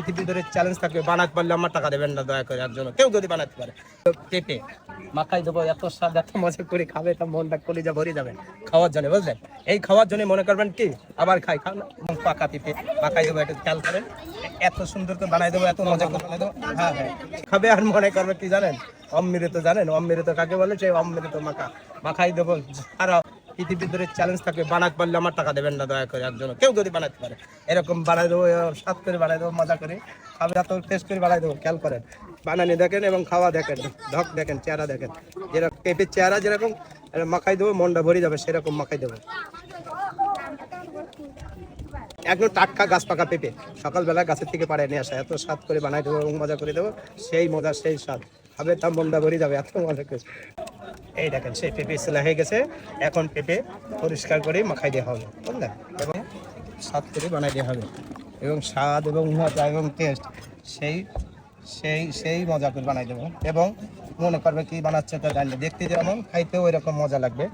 পৃথিবী ধরে চ্যালেঞ্জ থাকবে, বানাতে পারলে আমার টাকা দেবেন না, দয়া করে একজন কেউ যদি বানাতে পারে। পেঁপে, মাখাই দেবো, এত স্বাদ, এত মজা করে খাবে তা মনটা কলিজা ভরে যাবে খাওয়ার জন্য, বুঝলেন? এই খাওয়ার জন্য মনে করবেন কি, আবার খাই খান পাকা পেঁপে, মাখাই দেবো, একটু খেয়াল করেন। এত সুন্দর করে বানাই দেবো, এত মজা করে বানাই দেবো। হ্যাঁ হ্যাঁ। খাবে আর মনে করবে কি জানেন? অমৃত জানেন? অমৃত কাকে বলে? সেই অমৃত মাখা। মাখাই দেবো সারা পৃথিবীর চ্যালেঞ্জ থাকবে বানাতে পারলে আমার টাকা দেবেন না দয়া করে একজন কেউ যদি বানাতে পারে। এরকম বানাই দেবো স্বাদ করে বানাই দেবো, মজা করে। খাবে এত টেস্ট করে বানাই দেবো, খেয়াল করেন। বানানি দেখেন এবং খাওয়া দেখেন, ধক দেখেন, চেহারা দেখেন। যেরকম পেঁপের চেহারা যেরকম মাখাই দেবো, মনটা ভরে যাবে, সেরকম মাখাই দেবো। একদম টাটকা গাছ পাকা পেঁপে। সকালবেলা গাছের থেকে পাড়ায় নিয়ে আসা, এত স্বাদ করে বানাই দেবো এবং মজা করে দেবো, সেই মজা, সেই স্বাদ। খাবে তার মনটা ভরে যাবে, এত মজা করে। এই দেখেন, সেই পেঁপে সেলা হয়ে গেছে। এখন পেঁপে পরিষ্কার করে মাখাই দেওয়া হবে বুঝলেন এবং স্বাদ করে বানাই দেওয়া হবে। এবং স্বাদ এবং মজা এবং টেস্ট সেই সেই সেই মজা করে বানাই দেবো। এবং মনে করবে কি বানাচ্ছে তো জানলে। দেখতে যেমন, খাইতেও এরকম মজা লাগবে।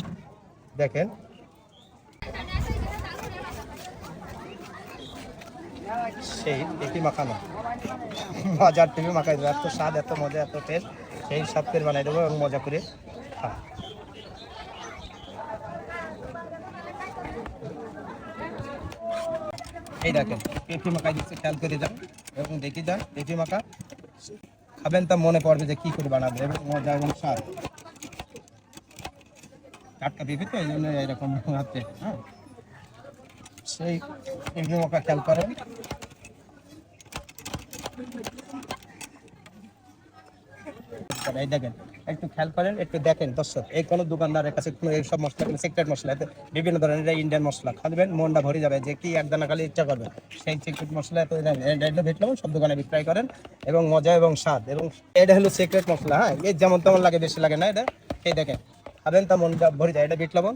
দেখেন সেই পেঁপে মাখানো। মজার পেঁপে মাখাই দেবো। এত স্বাদ, এত মজা, এত টেস্ট সেই সব করে বানাই দেবো এবং মজা করে খা এই দেখেন, পেঁপে মাখাই দিচ্ছে, খেয়াল করে যান এবং দেখি যান, পেঁপে মাখা। খাবেন তা মনে পড়বে যে কি করে বানাবে, এবং মজা এবং স্বাদ। টাটকা পেঁপে তো, এই জন্য এরকম হচ্ছে হ্যাঁ। সেই পেঁপে মাখা খেয়াল করেন এই দেখেন, একটু খেয়াল করেন, একটু দেখেন দর্শক, এই কোনো দোকানদারের কাছে কোনো এইসব মশলা কোনো সিক্রেট মশলা বিভিন্ন ধরনের ইন্ডিয়ান মশলা খাবেন মনটা ভরে যাবে যে কি এক দানা খালি ইচ্ছা করবে। সেই সিক্রেট মশলা এত এটা ভেটলাম সব দোকানে বিক্রয় করেন এবং মজা এবং স্বাদ এবং এটা হলো সিক্রেট মশলা হ্যাঁ? এই যেমন তেমন লাগে, বেশি লাগে না এটা। এই দেখেন, খাবেন তা মনটা ভরে যায়, এটা বিট লবণ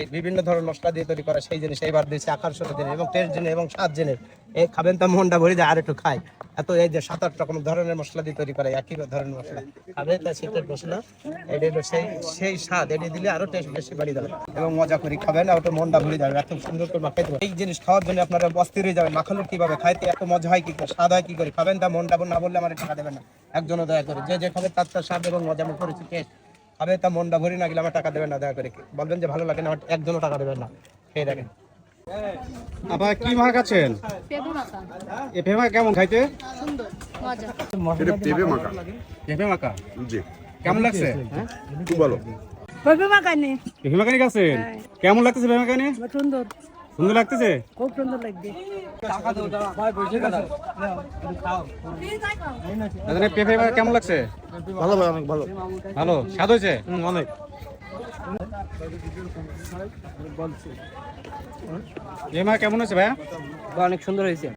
এই বিভিন্ন ধরনের মশলা দিয়ে তৈরি করা সেই জিনিস, এইবার দিয়েছে আকর্ষণ জিনিস এবং টেস্ট জিনিস এবং স্বাদ জিনিস এই খাবেন তা মনটা ভরে যায় আর একটু খায়। এত এই যে সাত আট রকম ধরনের মশলা দিয়ে তৈরি করে, একই ধরনের মশলা। খাবেন তা শীতের মশলা এটা সেই সেই স্বাদ এটি দিলে আরও টেস্ট বেশি বাড়িয়ে যাবে এবং মজা করে, খাবেন, আর ওটা মনটা ভরে যাবে, এত সুন্দর করে মাখাই এই জিনিস খাওয়ার জন্য আপনারা অস্থির হয়ে যাবেন, মাখানো কীভাবে খাইতে, এত মজা হয় কি করে, স্বাদ হয় কি করে, খাবেন তা মনটা না বললে আমার টাকা দেবেন না। একজনও দয়া করে, যে যে খাবে তার তার স্বাদ এবং মজা মুখ করেছি টেস্ট খাবে তা মনটা ভরি না গেলে আমার টাকা দেবেন না দয়া করে। বলবেন যে ভালো লাগে না আমার একজনও টাকা দেবেন না। সেই দেখেন। কি মাছ এ পেঁপে কেমন খাইতে? সুন্দর পেঁপে মাখা। পেঁপে মাখা? জি। কেমন লাগছে? খুব ভালো। পেঁপে মাখা পেঁপে মাখানি খাচ্ছেন? কেমন লাগতেছে পেঁপে মাখানি সুন্দর। সুন্দর লাগতেছে? খুব সুন্দর লাগবে দাদা পেঁপে কেমন লাগছে? ভালো ভাই অনেক ভালো। ভালো? স্বাদ হয়েছে? অনেক। এমা কেমন হয়েছে ভাইয়া? অনেক সুন্দর হয়েছে।